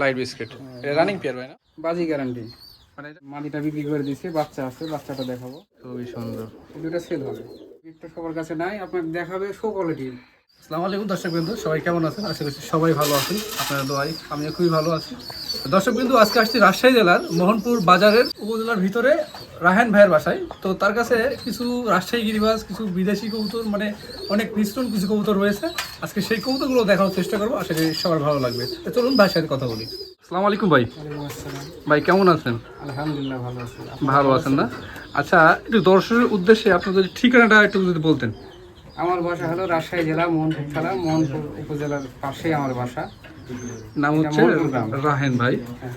Light biscuit এটা running pair ভাই না? বাজি গ্যারান্টি মানে মাটিটা বিক্রি করে দিয়েছি বাচ্চা আছে বাচ্চাটা দেখাবো। খুবই সুন্দর। দুটো সেল হবে। গিফটটা সবার কাছে নাই আপনাকে দেখাবে শো কোয়ালিটি আসসালামু আলাইকুম দর্শক বন্ধু সবাই কেমন আছেন? আশা করছি সবাই ভালো আছেন। আপনারা দোয়াই আমিও খুবই ভালো আছি। দর্শক বিন্দু আজকে আসছি রাজশাহী জেলার মোহনপুর বাজারের উপজেলার ভিতরে রাহেন ভাইয়ের বাসায়। তো তার কাছে কিছু রাজশাহী গিরিবাজ কিছু বিদেশি কবুতর মানে অনেক মিশ্রণ কিছু কবুতর রয়েছে। আজকে সেই কবুতরগুলো দেখানোর চেষ্টা করব আশা করি সবার ভালো লাগবে। চলুন ভাইয়ের সাথে কথা বলি। আসসালামু আলাইকুম ভাই। ভাই কেমন আছেন? আলহামদুলিল্লাহ ভালো আছি। ভালো আছেন না? আচ্ছা একটু দর্শকের উদ্দেশ্যে আপনার যদি ঠিকানাটা একটু যদি বলতেন। আমার বাসা হলো রাজশাহী জেলা মোহনপুর থানা মোহনপুর উপজেলার পাশেই আমার বাসা। নাম হচ্ছে রাহেন ভাই।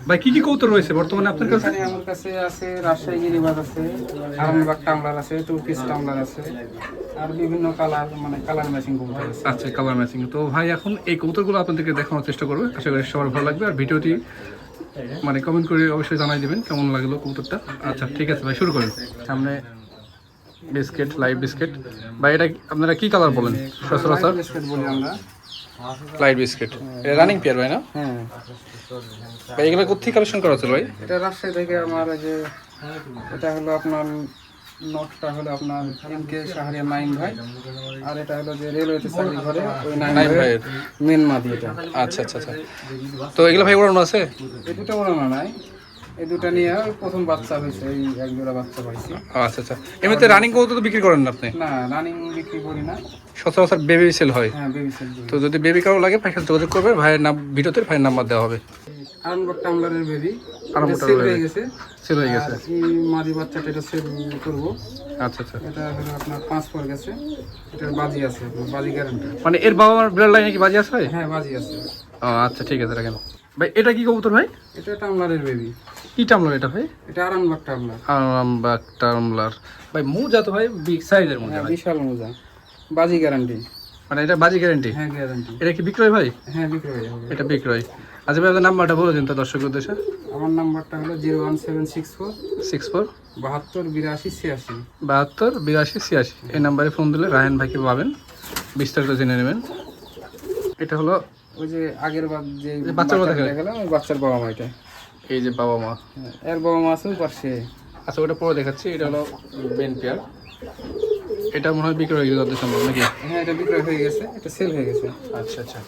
ভাই কি কি কৌতুক রয়েছে বর্তমানে আপনার কাছে? আমার কাছে আছে রাজশাহী গিরিবাজ আছে আরামবাগ টামলার আছে টামলার আছে আর বিভিন্ন কালার মানে কালার ম্যাচিং আছে। আচ্ছা কালার ম্যাচিং। তো ভাই এখন এই কবুতরগুলো আপনাদেরকে দেখানোর চেষ্টা করবে। আশা করি সবার ভালো লাগবে। আর ভিডিওটি মানে কমেন্ট করে অবশ্যই জানাই দিবেন কেমন লাগল কবুতরটা আচ্ছা ঠিক আছে ভাই শুরু করেন। সামনে বিস্কিট লাইভ বিস্কিট। ভাই এটা আপনারা কি কালার বলেন? সচরাচর? বিস্কুট বলি আমরা। লাইট বিস্কিট এটা রানিং পেয়ার ভাই না? হ্যাঁ। ভাই এগুলো কোথায় কালেকশন করা হচ্ছে ভাই? এটা রাজশাহী থেকে আমার এই যে এটা হলো আপনার নটটা হলো আপনার এম কে শাহরিয়া নাইন ভাই। আর এটা হলো যে রেলওয়েতে চাকরি করে ওই নাইন নাইম ভাইয়ের মেন মাদি এটা। আচ্ছা আচ্ছা আচ্ছা। তো এগুলো ভাই ওড়ানো আছে? এই দুটো ওড়ানো নাই। এই দুটো নিয়ে প্রথম বাচ্চা হয়েছে এই এক জোড়া বাচ্চা পাইছি। আচ্ছা আচ্ছা। এমনিতে রানিং কবুতর তো বিক্রি করেন না আপনি? না রানিং বিক্রি করি না। সচরাচর বেবি সেল হয়। হ্যাঁ বেবি সেল তো যদি বেবি কারও লাগে ভাইয়ের সাথে যোগাযোগ করবে ভাইয়ের নাম ভিডিওতে ভাইয়ের নাম্বার দেওয়া হবে। আরামবাগ টামলারের বেবি আরামবাগ সেল হয়ে গেছে। সেল হয়ে গেছে। এই মাদি বাচ্চাটা এটা সেল করব। আচ্ছা আচ্ছা। এটা হলো আপনার পাঁচ পর গেছে। এটার বাজি আছে বাজি গ্যারান্টি মানে এর বাবা মার ব্লাড লাইনে কি বাজি আছে? হ্যাঁ বাজি আছে। ও আচ্ছা ঠিক আছে রাখেন। ভাই এটা কি কবুতর ভাই? এটা টামলারের বেবি কি টামলার এটা ভাই? এটা আরামবাগ টামলার আরামবাগ টামলার ভাই মোজা তো ভাই বিগ সাইজের মোজা হ্যাঁ বিশাল মোজা। বাজি গ্যারান্টি। মানে এটা বাজি গ্যারেন্টি? হ্যাঁ গ্যারান্টি। এটা কি বিক্রয় ভাই? হ্যাঁ বিক্রি হয়ে এটা বিক্রয়। আচ্ছা ভাই আপনার নাম্বারটা বলে দিন তো দর্শক উদ্দেশ্যে। আমার নাম্বারটা হলো zero one seven six four six four. বাহাত্তর বিরাশি ছিয়াশি। বাহাত্তর বিরাশি ছিয়াশি। এই নাম্বারে ফোন দিলে রায়ন ভাইকে পাবেন। বিস্তারিত জেনে নেবেন। এটা হলো ওই যে আগের বার যে বাচ্চার কথা দেখালাম ওই বাচ্চার বাবা মা এটা এই যে বাবা মা। হ্যাঁ, এর বাবা মা আছে পাশে আচ্ছা ওটা পরে দেখাচ্ছি এটা হলো বেন পেয়ার এটা মনে হয় বিক্রয় হয়ে গেছে যত সম্ভব নাকি? হ্যাঁ এটা বিক্রয় হয়ে গেছে এটা সেল হয়ে গেছে। আচ্ছা আচ্ছা।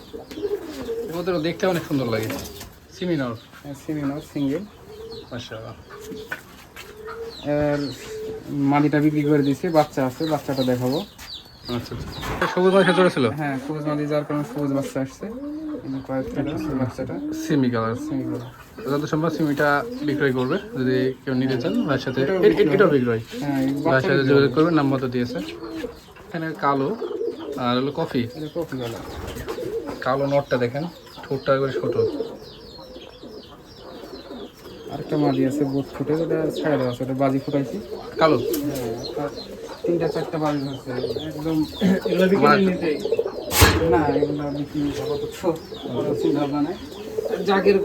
ওদের দেখতে অনেক সুন্দর লাগে। সিমিনার সিমিনার সিঙ্গেল আচ্ছা এর মাদিটা বিক্রি করে দিয়েছি বাচ্চা আছে বাচ্চাটা দেখাবো। আচ্ছা আচ্ছা। সবুজ মাছ ছিল? হ্যাঁ সবুজ মাদি যার কারণে সবুজ বাচ্চা আসছে। সিমি কালার যত সম্ভব সিমিটা বিক্রয় করবে যদি কেউ নিতে চান ভাইয়ের সাথে। এটাও বিক্রয়। হ্যাঁ ভাইয়ের বাচ্চা সাথে যোগাযোগ করবে। নাম্বার তো দিয়েছে। এখানে কালো আর হলো কফি। কালো নটটা দেখেন ঠোঁটটা করে ছোট। আরেকটা মাদি আছে বোট ফুটে ওটা ছাড়া দেওয়া আছে ওটা বাজি ফুটাইছি। কালো? হ্যাঁ, তিনটা চারটা বাজি আছে একদম এগুলো না এগুলো বিক্রি আপাতত করার চিন্তা ভাবনা নেই। জাগের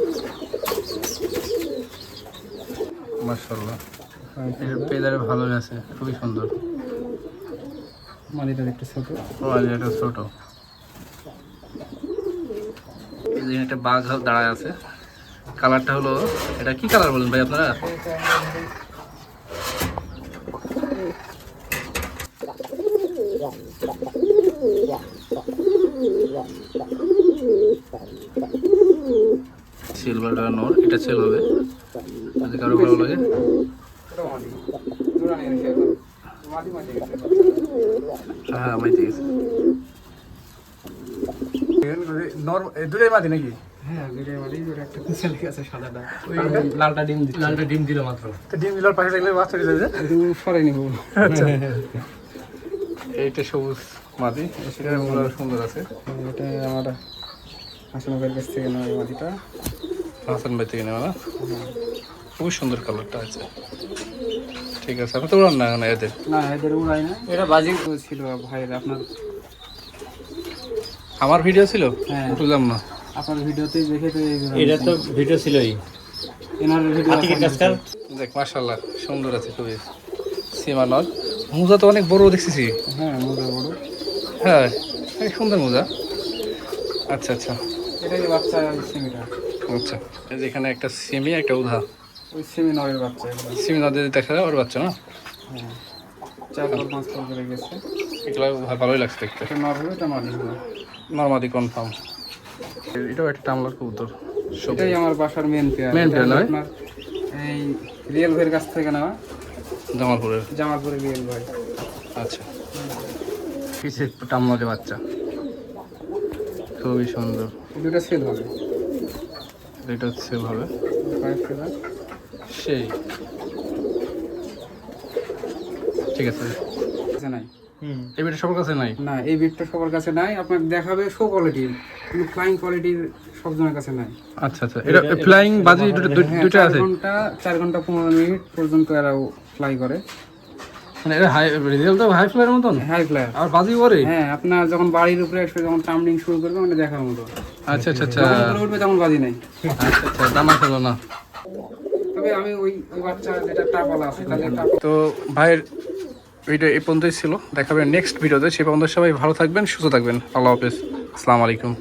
মার্শাল্লাহ এটা পেদারে ভালো আছে খুবই সুন্দর। মাদিটা একটু ছোট। এই যে একটা বাঘ দাঁড়ায় আছে। কালারটা হলো এটা কি কালার বলেন ভাই আপনারা? সিলভার নোর এটা সেল হবে। যদি কারও ভালো লাগে। গেছে হ্যাঁ আমি ঠিক আছে দুটাই মাদি নাকি? হ্যাঁ দুটোই আছে কালোটা? লালটা ডিম লালটা ডিম দিল মাত্র। ডিম দিলার পাশে সরাই নিব। আচ্ছা। এইটা সবুজ। মাদি সেটা মূল্য সুন্দর আছে। এটা আমার হাসান ভাইয়ের কাছ থেকে নেওয়া এই মাদিটা। হাসান ভাই থেকে নেওয়া না? খুবই সুন্দর কালারটা আছে। ঠিক আছে আপনি তো উড়ান না না এদের। না এদের উড়াই না। এটা বাজি ছিল ভাইয়ের আপনার? আমার ভিডিও ছিল? হ্যাঁ। বুঝলাম না। আপনার ভিডিওতেই দেখে তো এটা তো ভিডিও ছিলই। এনার ভিডিও দেখ মাশাল্লাহ সুন্দর আছে খুবই। সীমা নল মোজা তো অনেক বড় দেখতেছি। হ্যাঁ মোজা বড়। হ্যাঁ সুন্দর মোজা। আচ্ছা আচ্ছা। এটাই বাচ্চা সিমিটা। আচ্ছা এই যে এখানে একটা সিমি একটা উধা। ওই সেমি নয়ের বাচ্চা সিমি নদীতে দেখা যায় ওর বাচ্চা না? হ্যাঁ। চার পাঁচ করে গেছে। এগুলো ভালোই লাগছে দেখতে। নর হবে এটা মাদি নর্মাদি কনফার্ম এটাও একটা টামলার কবুতর। এটাই আমার বাসার মেন পেয়ার। নয়? এই রিয়েল ভাইয়ের কাছ থেকে নেওয়া। জামালপুরের। জামালপুরে রিয়েল ভাই। আচ্ছা। পিছে টামলারে বাচ্চা। খুবই সুন্দর। দুটো সেল হবে। এটা সেল হবে সেই। ঠিক আছে। নাই। এই বেটা সবার কাছে নাই? না এই বিটটা সবার কাছে নাই। আপনাকে দেখাবে শো কোয়ালিটির কিন্তু ফ্লাইং কোয়ালিটির সবজনের কাছে নাই। আচ্ছা আচ্ছা। এটা ফ্লাইং বাজি দুটো- দু- হ্যাঁ, দুটো চার আছে? ঘণ্টা চার ঘণ্টা পনেরো মিনিট পর্যন্ত এরা ফ্লাই করে। মানে এটা হাই রেজাল্ট তো হাই ফ্লাইয়ের মতন? হাই ফ্লায়ার আর বাজি করে হ্যাঁ আপনার যখন বাড়ির উপরে যখন টামলিং শুরু করবে মানে দেখার মতো। আচ্ছা আচ্ছা আচ্ছা। যখন উঠবে তখন বাজি নাই। আচ্ছা আচ্ছা দামা খেলো না। তবে আমি ওই ওই বাচ্চা যেটা টাপালা আছে তো ভাইয়ের ভিডিও এই পর্যন্তই ছিল। দেখাবেন নেক্সট ভিডিওতে সে পর্যন্ত সবাই ভালো থাকবেন সুস্থ থাকবেন। আল্লাহ হাফেজ। আসসালামু আলাইকুম।